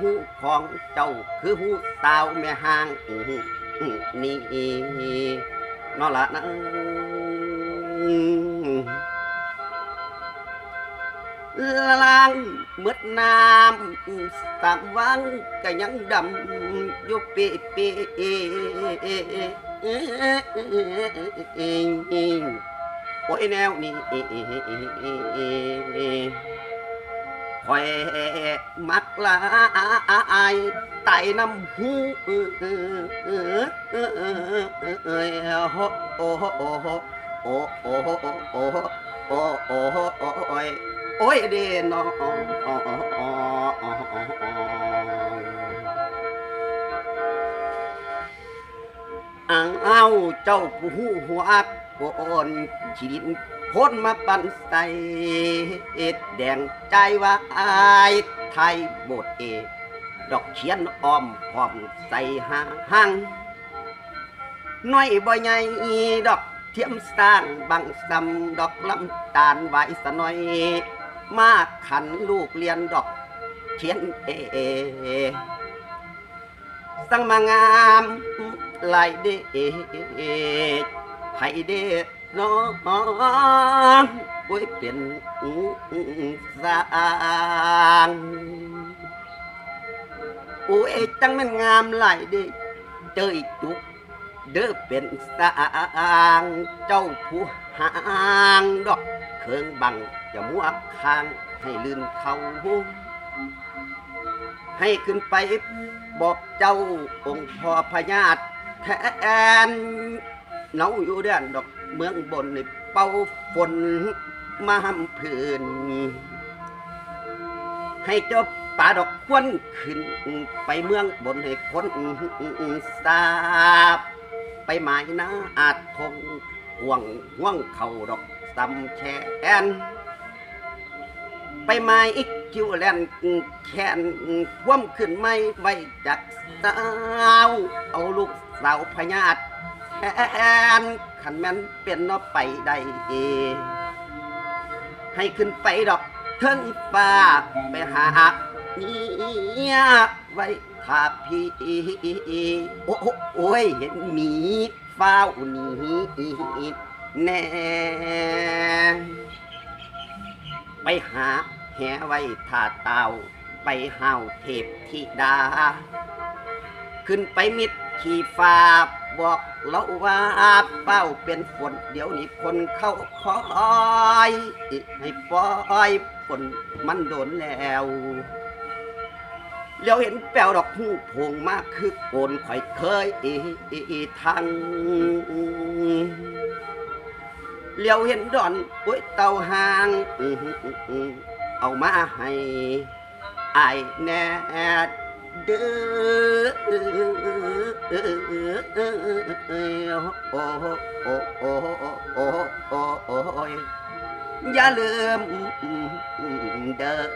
หูของเจ้าคือหูสาวแม่ห้างนี่นอละนะล้างเมืดน้ำสามวังก็ยังดำอยู่เปเปโอ้ยแนวนี้ คอยมักลายไต่น้ำหูโอ้โหโอ้โหโอ้โหโอ้โหโอ้ยโอ้ยเดนออังเอาเจ้าผู้หัวปนชิน พ้นมาปันใส่เอ็ดแดงใจว่าอายไทยโบทเอกดอกเขียนอ้อมพร้อมใส่หาหังน้อยบ่ใหญ่ดอกเทียมสร้างบังซำดอกลำตาลไหวสน้อย มากขันลูกเรียนดอกเขียนเอสังมางามลายเดให้เด น้องป่วยเป็นสางโอ้ยจังมันงามหลายเดเจอจุกเด้อเป็นสางเจ้าผู้หางดอกเคืองบังจะมัวคางให้ลืนเขาให้ขึ้นไปบอกเจ้าองค์พ่อพญาตแทนเนาอยู่เดือนดอก เมืองบนในเป่าฝนมาหำพื้นให้เจ้าป่าดอกควนขึ้น ไปเมืองบนให้คนทราบ ไปหมายนาอาจคงห่วงห่วงเขาดอกซำแชนไปหมายอีกคิวแลนแขนคว่ำขึ้นไม่ไว้จากสาว เอาลูกสาวพญาตแท นขันแม่นเป็นนอไปได้เอให้ขึ้นไปดอกเทิงฟ้าไปหาเนี่ยไว้ถ้าพี่โอ้โอ้ยเห็นหมีฟ้าวหนีแน่ไปหาแหไว้ถาเตาไปห้าวเทพธิดา ขึ้นไปมิดขี่ฟ้า บอกเราว่าเป้าเป็นฝนเดี๋ยวนี้คนเข้าคอยให้ปล่อยฝนมันโดนแล้วแล้วเห็นแปลวดอกหูโพงมากคือโกนข่อยเคยทังเลี้ยวเห็นดอนปุ้ยเตาหางเอามาให้อายแน่ giá lượm đỡ